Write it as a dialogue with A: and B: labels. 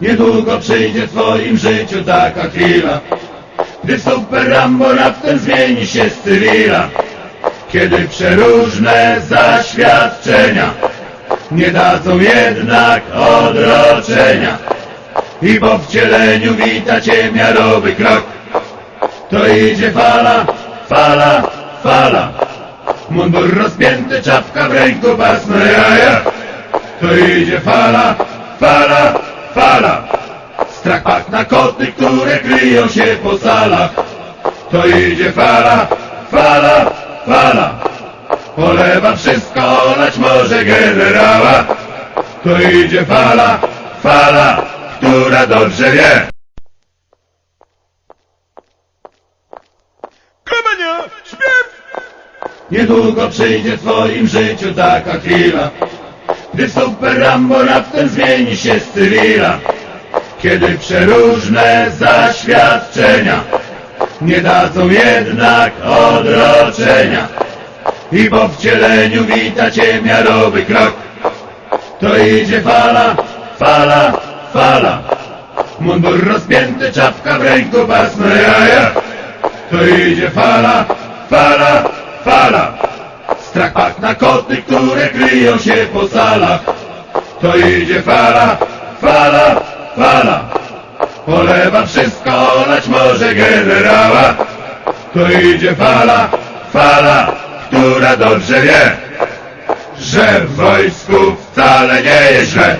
A: Niedługo przyjdzie w twoim życiu taka chwila Gdy super Rambo raptem zmieni się z cywila Kiedy przeróżne zaświadczenia Nie dadzą jednak odroczenia. I po wcieleniu wita cię miarowy krok. To idzie fala, fala, fala. Mundur rozpięty, czapka w ręku, pasmo jaja. To idzie fala, fala, fala. Strach na koty, które kryją się po salach. To idzie fala, fala, fala. Polewa wszystko, olać może generała. To idzie fala, fala, która dobrze wie! Niedługo przyjdzie w twoim życiu taka chwila Gdy super Rambo raptem zmieni się z cywila Kiedy przeróżne zaświadczenia Nie dadzą jednak odroczenia. I po wcieleniu wita cię miarowy krok. To idzie fala, fala, fala. Mundur rozpięty, czapka w ręku, pasmo jaja To idzie fala, fala, fala Strach pak na koty, które kryją się po salach. To idzie fala, fala, fala. Polewa wszystko, olać może generała. To idzie fala, fala, która dobrze wie Że w wojsku wcale nie jest źle